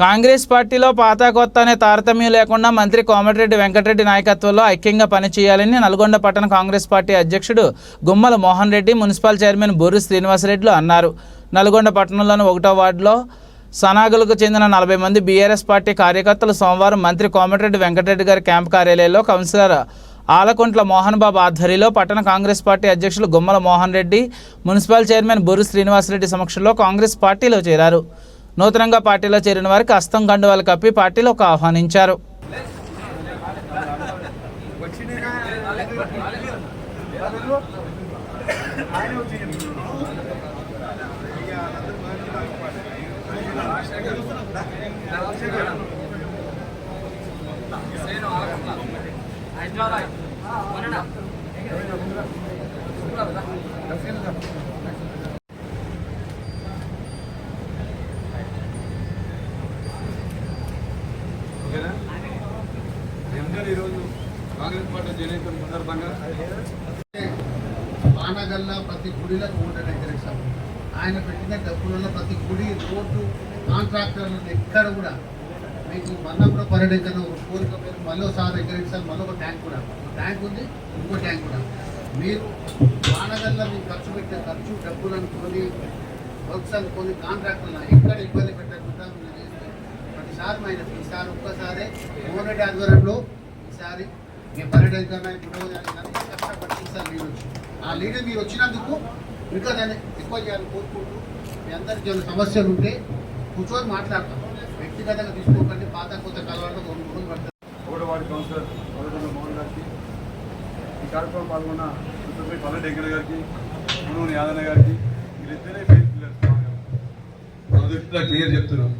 కాంగ్రెస్ పార్టీలో పాత కొత్త అనే తారతమ్యం లేకుండా మంత్రి కోమటిరెడ్డి వెంకటరెడ్డి నాయకత్వంలో ఐక్యంగా పనిచేయాలని నల్గొండ పట్టణ కాంగ్రెస్ పార్టీ అధ్యక్షుడు గుమ్మల మోహన్ రెడ్డి మున్సిపల్ చైర్మన్ బొర్రు శ్రీనివాసరెడ్డిలు అన్నారు. నల్గొండ పట్టణంలోని ఒకటో వార్డులో సనాగులకు చెందిన నలభై మంది బీఆర్ఎస్ పార్టీ కార్యకర్తలు సోమవారం మంత్రి కోమటిరెడ్డి వెంకటరెడ్డి గారి క్యాంప్ కార్యాలయంలో కౌన్సిలర్ ఆలకుంట్ల మోహన్ బాబు ఆధ్వర్యంలో పట్టణ కాంగ్రెస్ పార్టీ అధ్యక్షులు గుమ్మల మోహన్ రెడ్డి మున్సిపల్ చైర్మన్ బొరు శ్రీనివాసరెడ్డి సమక్షంలో కాంగ్రెస్ పార్టీలో చేరారు. నూతనంగా పార్టీలో చేరిన వారికి అస్తం గండువాలు కప్పి పార్టీలోకి ఆహ్వానించారు. ఓకేనా కాంగ్రెస్ పార్టీ చేరిన సందర్భంగా పానగల్ల ప్రతి గుడిలకు ఉండడం ఎగరేసాం ఆయన పెట్టిన డబ్బులలో ప్రతి గుడి రోడ్డు కాంట్రాక్టర్లు ఎక్కడ కూడా మీకు మన్నపురం పర్యటన కోరిక మీరు మళ్ళీ ఒకసారి ఎగరేసారు మళ్ళీ ఒక ట్యాంక్ కూడా. ఒక ట్యాంక్ ఉంది ఇంకో ట్యాంక్ కూడా. మీరు పానగల్ల మీరు ఖర్చు పెట్టే ఖర్చు డబ్బులు అనుకొని వర్క్స్ అనుకొని కాంట్రాక్టర్లు ఎక్కడ ఇబ్బంది పెట్టకుండా మీరు చేస్తే ప్రతిసారి ఆయన ఈసారి ఒక్కసారి మోనటి ఆధ్వర్యంలో ఈసారి మీ పర్యటన కష్టపడి ఈసారి మీరు వచ్చి ఆ లీడర్ మీరు వచ్చినందుకు ఇంకా దాన్ని ఎక్కువ చేయాలని కోరుకుంటూ మీ అందరికి ఏమైనా సమస్యలు ఉంటే కూర్చొని మాట్లాడతాం. వ్యక్తిగతంగా తీసుకోకండి పాత కొత్త కలవాళ్ళు రెండు మూడు పడతారు ఒకటో వార్డు కౌన్సిలర్ పదకొండు మోహన్ గారికి ఈ కార్యక్రమం పాల్గొన్న సుబ్రహ్మణ్య పల్లె గారికి మునూని యాదన్న గారికి వీళ్ళిద్దరే ఫెయిల్ పిల్లర్స్ మొదటిగా క్లియర్ చెప్తున్నాం.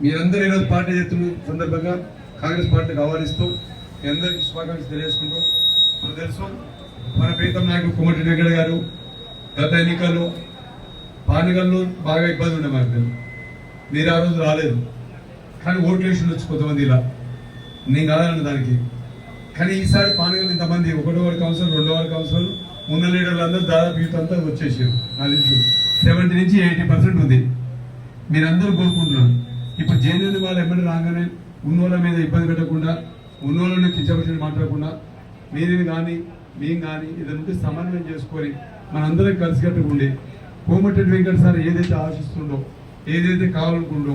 మీరందరూ ఈరోజు పార్టీ చేస్తున్న సందర్భంగా కాంగ్రెస్ పార్టీకి ఆహ్వానిస్తూ మీ అందరికీ శుభాకాంక్షలు తెలియజేసుకుంటూ మనకు తెలుసు మన ప్రీతం నాయకుడు కోమటి వెంకట గారు గత ఎన్నికల్లో పానగల్లో బాగా ఇబ్బంది ఉండే మాకు మీరు ఆ రోజు రాలేదు. కానీ ఓట్లు వేసి వచ్చి కొంతమంది ఇలా. నేను కాదన్న దానికి. కానీ ఈసారి పానగల్ ఇంతమంది ఒకటో వారి కౌన్సిల్ రెండో వారి కౌన్సిల్ ఉన్న లీడర్లు అందరూ దాదాపు యూత్ అంతా వచ్చేసారు. నాకు తెలుసు. సెవెంటీ నుంచి ఎయిటీ పర్సెంట్ ఉంది. మీరందరూ కోరుకుంటున్నారు. ఇప్పుడు జేఎన్ఎన్ వాళ్ళు ఎమ్మెల్యే రాగానే ఉన్న వాళ్ళ మీద ఇబ్బంది పెట్టకుండా ఉన్నోళ్ళని కించపరిచిన మాట్లాడకుండా మీరు కానీ మేము కానీ ఇదంతా సమన్వయం చేసుకొని మనందరం కలిసికట్టుగా ఉండి కోమటిరెడ్డి వెంకట సార్ ఏదైతే ఆశిస్తుండో ఏదైతే కావాలనుకుండో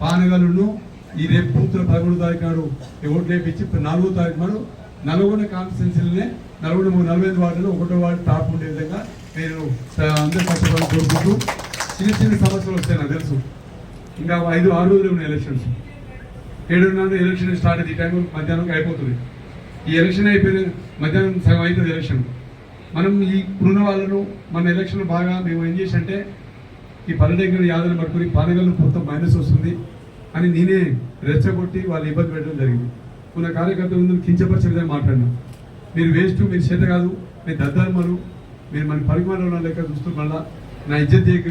పానగలను ఈ రేపు పూర్తుల పదమూడు తారీఖు నాడు ఓట్లు వేపించి నాలుగో తారీఖు మనం నల్గొండ కాన్స్టిట్యున్సీలనే నల్గొండ మూడు నలభై ఐదు వార్డులో ఒకటో వార్డు టాప్ ఉండే విధంగా నేను అందరి అందరూ కష్టపడి కోరుకుంటూ చిన్న చిన్న సమస్యలు వస్తాయి నాకు తెలుసు. ఇంకా ఐదు ఆరు రోజులు ఉన్నాయి ఎలక్షన్స్. ఏడున్నర ఎలక్షన్ స్టార్ట్ అయితే ఈ టైం మధ్యాహ్నం అయిపోతుంది. ఈ ఎలక్షన్ అయిపోయిన మధ్యాహ్నం సగం అవుతుంది ఎలక్షన్. మనం ఈ ఇప్పుడున్న వాళ్ళను మన ఎలక్షన్ బాగా మేము ఏం చేసి అంటే ఈ పల్లెటెక్కల యాదలు పట్టుకుని పానగల్లు మొత్తం మైనస్ వస్తుంది అని నేనే రెచ్చగొట్టి వాళ్ళు ఇబ్బంది పెట్టడం జరిగింది. మన కార్యకర్తల ముందు కించపరిచే విధంగా మాట్లాడినా. మీరు వేస్ట్ మీరు చేత కాదు మీరు దద్దర్మలు మీరు మన పరిమాణంలో లెక్క చూస్తూ మళ్ళా నా ఇజ్జత్